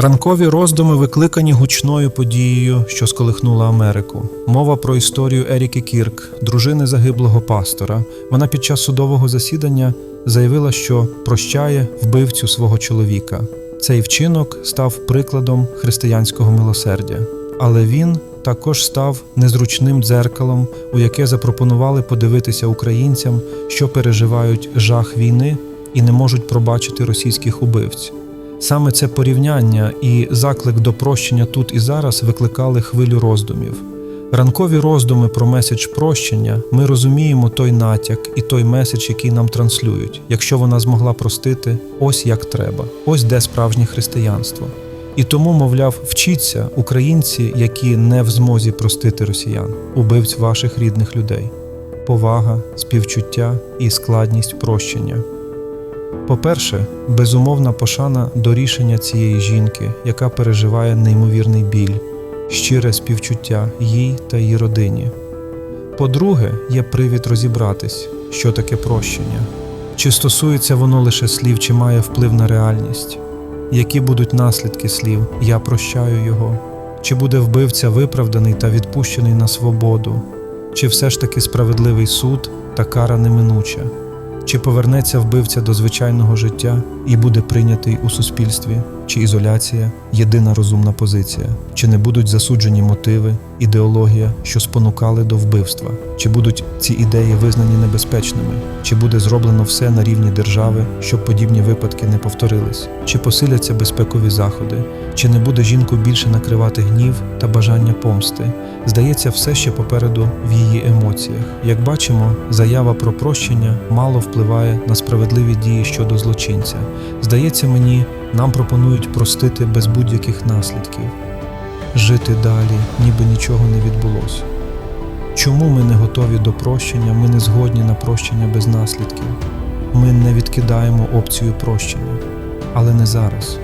Ранкові роздуми викликані гучною подією, що сколихнула Америку. Мова про історію Еріки Кірк, дружини загиблого пастора. Вона під час судового засідання заявила, що прощає вбивцю свого чоловіка. Цей вчинок став прикладом християнського милосердя, але він також став незручним дзеркалом, у яке запропонували подивитися українцям, що переживають жах війни і не можуть пробачити російських убивць. Саме це порівняння і заклик до прощення тут і зараз викликали хвилю роздумів. Ранкові роздуми про меседж прощення ми розуміємо той натяк і той меседж, який нам транслюють. Якщо вона змогла простити, ось як треба, ось де справжнє християнство. І тому, мовляв, вчіться українці, які не в змозі простити росіян, убивць ваших рідних людей. Повага, співчуття і складність прощення. По-перше, безумовна пошана до рішення цієї жінки, яка переживає неймовірний біль, щире співчуття їй та її родині. По-друге, є привід розібратись, що таке прощення, чи стосується воно лише слів, чи має вплив на реальність, які будуть наслідки слів Я прощаю його, чи буде вбивця виправданий та відпущений на свободу, чи все ж таки справедливий суд та кара неминуча. Чи повернеться вбивця до звичайного життя і буде прийнятий у суспільстві, чи ізоляція єдина розумна позиція, чи не будуть засуджені мотиви, ідеологія, що спонукали до вбивства, чи будуть ці ідеї визнані небезпечними, чи буде зроблено все на рівні держави, щоб подібні випадки не повторились, чи посиляться безпекові заходи, чи не буде жінку більше накривати гнів та бажання помсти. Здається, все ще попереду в її емоціях. Як бачимо, заява про прощення мало впливає на справедливі дії щодо злочинця. Здається мені, нам пропонують простити без будь-яких наслідків, жити далі, ніби нічого не відбулося. Чому ми не готові до прощення, ми не згодні на прощення без наслідків? Ми не відкидаємо опцію прощення, але не зараз,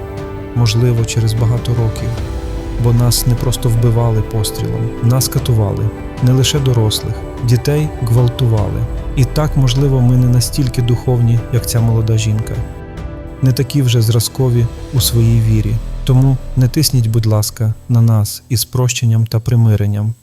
можливо, через багато років. Бо нас не просто вбивали пострілом, нас катували, не лише дорослих, дітей гвалтували. І так, можливо, ми не настільки духовні, як ця молода жінка, не такі вже зразкові у своїй вірі. Тому не тисніть, будь ласка, на нас із прощенням та примиренням.